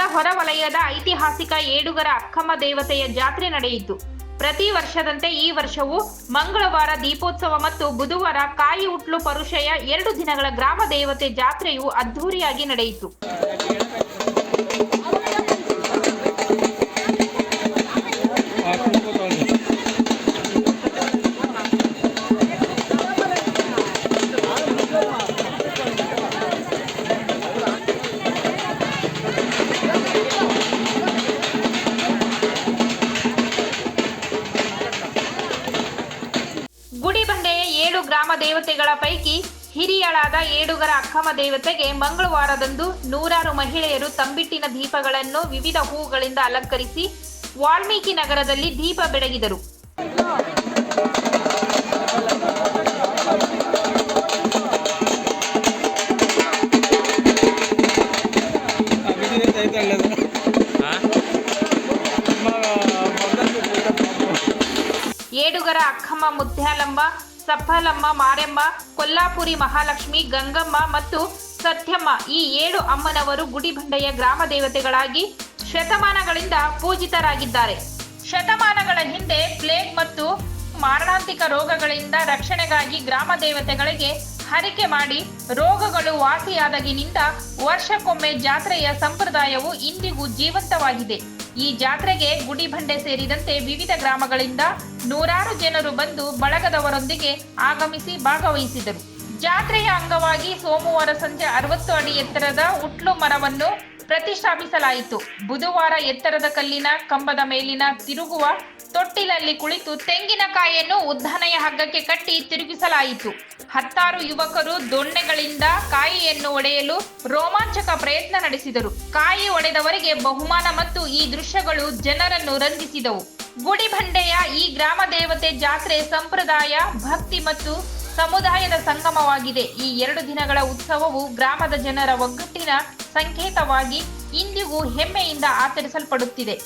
ಹೊರವಲಯದ ಐತಿಹಾಸಿಕ ಏಡುಗರ ಅಕ್ಕಮ್ಮ ದೇವತೆಯ ಜಾತ್ರೆ ನಡೆಯಿತು. ಪ್ರತಿ ವರ್ಷದಂತೆ ಈ ವರ್ಷವೂ ಮಂಗಳವಾರ ದೀಪೋತ್ಸವ ಮತ್ತು ಬುಧವಾರ ಕಾಯಿ ಉಟ್ಲು ಪರುಷೆಯ ಎರಡು ದಿನಗಳ ಗ್ರಾಮ ದೇವತೆ ಜಾತ್ರೆಯು ಅದ್ಧೂರಿಯಾಗಿ ನಡೆಯಿತು. ಏಳು ಗ್ರಾಮ ದೇವತೆಗಳ ಪೈಕಿ ಹಿರಿಯಳಾದ ಏಡುಗರ ಅಕ್ಕಮ ದೇವತೆಗೆ ಮಂಗಳವಾರದಂದು ನೂರಾರು ಮಹಿಳೆಯರು ತಂಬಿಟ್ಟಿನ ದೀಪಗಳನ್ನು ವಿವಿಧ ಹೂಗಳಿಂದ ಅಲಂಕರಿಸಿ ವಾಲ್ಮೀಕಿ ನಗರದಲ್ಲಿ ದೀಪ ಬೆಳಗಿದರು. ಏಡುಗರ ಅಕ್ಕಮ್ಮ ಮುತ್ಯಾಲಮ್ಮ ಸಫಲಮ್ಮ, ಮಾರೆಮ್ಮ, ಕೊಲ್ಲಾಪುರಿ ಮಹಾಲಕ್ಷ್ಮಿ, ಗಂಗಮ್ಮ ಮತ್ತು ಸತ್ಯಮ್ಮ ಈ ಏಳು ಅಮ್ಮನವರು ಗುಡಿಬಂಡೆಯ ಗ್ರಾಮ ದೇವತೆಗಳಾಗಿ ಶತಮಾನಗಳಿಂದ ಪೂಜಿತರಾಗಿದ್ದಾರೆ. ಶತಮಾನಗಳ ಹಿಂದೆ ಪ್ಲೇಗ್ ಮತ್ತು ಮಾರಣಾಂತಿಕ ರೋಗಗಳಿಂದ ರಕ್ಷಣೆಗಾಗಿ ಗ್ರಾಮ ದೇವತೆಗಳಿಗೆ ಹರಿಕೆ ಮಾಡಿ ರೋಗಗಳು ವಾಸಿಯಾದಗಿನಿಂದ ವರ್ಷಕ್ಕೊಮ್ಮೆ ಜಾತ್ರೆಯ ಸಂಪ್ರದಾಯವು ಇಂದಿಗೂ ಜೀವಂತವಾಗಿದೆ. ಈ ಜಾತ್ರೆಗೆ ಗುಡಿ ಬಂಡೆ ಸೇರಿದಂತೆ ವಿವಿಧ ಗ್ರಾಮಗಳಿಂದ ನೂರಾರು ಜನರು ಬಂದು ಬಳಗದವರೊಂದಿಗೆ ಆಗಮಿಸಿ ಭಾಗವಹಿಸಿದರು. ಜಾತ್ರೆಯ ಅಂಗವಾಗಿ ಸೋಮವಾರ ಸಂಜೆ ಅರವತ್ತು ಅಡಿ ಎತ್ತರದ ಉಟ್ಲು ಮರವನ್ನು ಪ್ರತಿಷ್ಠಾಪಿಸಲಾಯಿತು. ಬುಧವಾರ ಎತ್ತರದ ಕಲ್ಲಿನ ಕಂಬದ ಮೇಲಿನ ತಿರುಗುವ ತೊಟ್ಟಿಲಲ್ಲಿ ಕುಳಿತು ತೆಂಗಿನಕಾಯಿಯನ್ನು ಉದ್ದನೆಯ ಹಗ್ಗಕ್ಕೆ ಕಟ್ಟಿ ತಿರುಗಿಸಲಾಯಿತು. ಹತ್ತಾರು ಯುವಕರು ದೊಣ್ಣೆಗಳಿಂದ ಕಾಯಿಯನ್ನು ಒಡೆಯಲು ರೋಮಾಂಚಕ ಪ್ರಯತ್ನ ನಡೆಸಿದರು. ಕಾಯಿ ಒಡೆದವರಿಗೆ ಬಹುಮಾನ ಮತ್ತು ಈ ದೃಶ್ಯಗಳು ಜನರನ್ನು ರಂಜಿಸಿದವು. ಗುಡಿಬಂಡೆಯ ಈ ಗ್ರಾಮ ದೇವತೆ ಜಾತ್ರೆ ಸಂಪ್ರದಾಯ, ಭಕ್ತಿ ಮತ್ತು ಸಮುದಾಯದ ಸಂಗಮವಾಗಿದೆ. ಈ ಎರಡು ದಿನಗಳ ಉತ್ಸವವು ಗ್ರಾಮದ ಜನರ ಒಗ್ಗಟ್ಟಿನ ಸಂಕೇತವಾಗಿ ಇಂದಿಗೂ ಹೆಮ್ಮೆಯಿಂದ ಆಚರಿಸಲ್ಪಡುತ್ತಿದೆ.